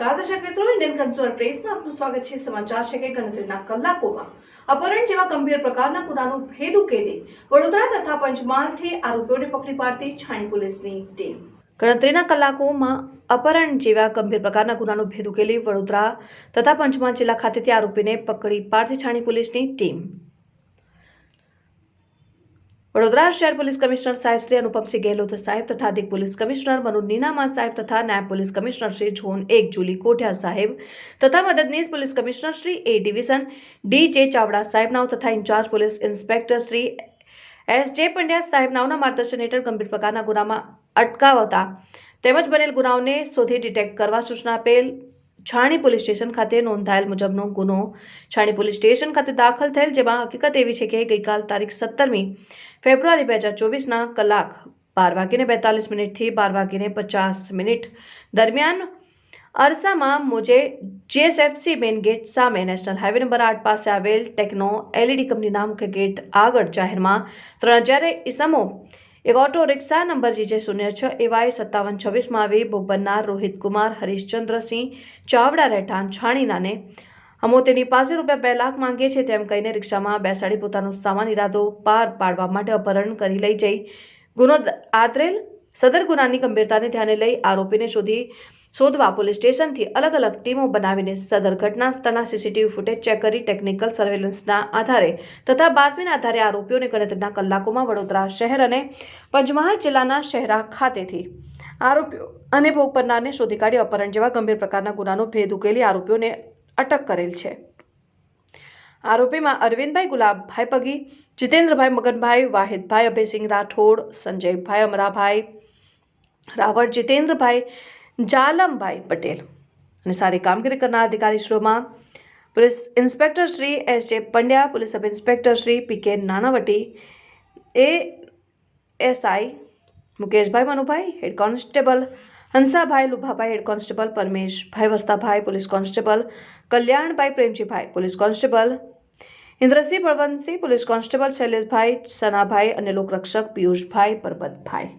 નમસ્કાર દર્શક મિત્રો ઇન્ડિયન કન્ઝ્યુમર પ્રેસમાં આપનું સ્વાગત છે. સમાચાર છે કે ગણતરીના કલાકોમાં. અપહરણ જેવા ગંભીર પ્રકારના ગુનાનો ભેદ ઉકેલે વડોદરા તથા પંચમહાલથી આરોપીઓને પકડી પાડતી છાણી પોલીસની ટીમ. ગણતરીના કલાકોમાં અપહરણ જેવા ગંભીર પ્રકારના ગુનાનો ભેદ ઉકેલી વડોદરા તથા પંચમહાલ જિલ્લા ખાતેથી આરોપીને પકડી પાડતી છાણી પોલીસની ટીમ. વડોદરા શહેર પોલીસ કમિશનર સાહેબ શ્રી અનુપમસિંહ ગેહલોત સાહેબ તથા અધિક પોલીસ કમિશનર મનુ નીનામા સાહેબ તથા નાયબ પોલીસ કમિશનર શ્રી ઝોન એક જુલી કોઠિયા સાહેબ તથા મદદનીશ police commissioner Shri A division D J Chavda સાહેબનાઓ તથા incharge police inspector Shri S J Pandya સાહેબનાઓના માર્ગદર્શન હેઠળ ગંભીર પ્રકારના ગુનામાં અટકાવતા તેમજ બનેલ ગુનાઓને શોધી ડિટેક્ટ કરવા સૂચના આપેલ છાણી પોલીસ સ્ટેશન ખાતે નોંધાયેલ મુજબનો ગુનો છાણી પોલીસ સ્ટેશન ખાતે દાખલ થયેલ, જેમાં હકીકત એવી છે કે ગઈકાલ તારીખ સત્તરમી ફેબ્રુઆરી બે હજાર ચોવીસના કલાક બાર વાગીને બેતાલીસ મિનિટથી બાર વાગીને પચાસ મિનિટ દરમિયાન અરસામાં મુજે જીએસએફસી મેઇન ગેટ સામે નેશનલ હાઈવે નંબર આઠ પાસે આવેલ ટેકનો એલઈડી કંપનીના મુખ્ય ગેટ આગળ જાહેરમાં ત્રણ હજાર ઈસમો એક ઓટો રિક્ષા નંબર જીજે શૂન્ય છ એવાય સત્તાવન છવ્વીસમાં આવી ભોગ બનનાર રોહિત કુમાર હરીશચંદ્રસિંહ ચાવડા, રહેઠાણ છાણીનાને અમો તેની પાસે રૂપિયા બે લાખ માંગે છે તેમ કહીને રિક્ષામાં બેસાડી પોતાનો સામાન ઇરાદો પાર પાડવા માટે અપહરણ કરી લઈ જઈ. ગુનો આદરેલ સદર ગુનાની ગંભીરતાને ધ્યાને લઈ આરોપીને શોધી શોધવા પોલીસ સ્ટેશનથી અલગ અલગ ટીમો બનાવીને સદર ઘટના સ્થળના સીસીટીવી ફૂટેજ ચેક કરી ટેકનિકલ સર્વેલન્સના આધારે તથા બાતમીના આધારે આરોપીઓને ગણતરીના કલાકોમાં વડોદરા શહેર અને પંચમહાલ જિલ્લાના શહેરા ખાતેથી આરોપીઓ અને ભોગ બનનારને શોધી કાઢી અપહરણ જેવા ગંભીર પ્રકારના ગુનાનો ભેદ ઉકેલી આરોપીઓને અટક કરેલ છે. આરોપીમાં અરવિંદભાઈ ગુલાબભાઈ પગી, જીતેન્દ્રભાઈ મગનભાઈ, વાહિદભાઈ અભયસિંહ રાઠોડ, સંજયભાઈ અમરાભાઈ, રાવળ જીતેન્દ્રભાઈ જાલમભાઈ પટેલ. અને સારી કામગીરી કરનાર અધિકારીશ્રીઓમાં police inspector Shri S J Pandya, police sub inspector Shri P K Nanavati A SI Mukeshbhai Manubhai, head constable Hansabhai Lubhabhai, head constable Parmeshbhai Vastabhai, police constable Kalyanbhai Premjibhai, police constable Indrasinh Balvantsinh police constable Shaileshbhai, Sanabhai અને લોકરક્ષક પિયુષભાઈ પરબતભાઈ.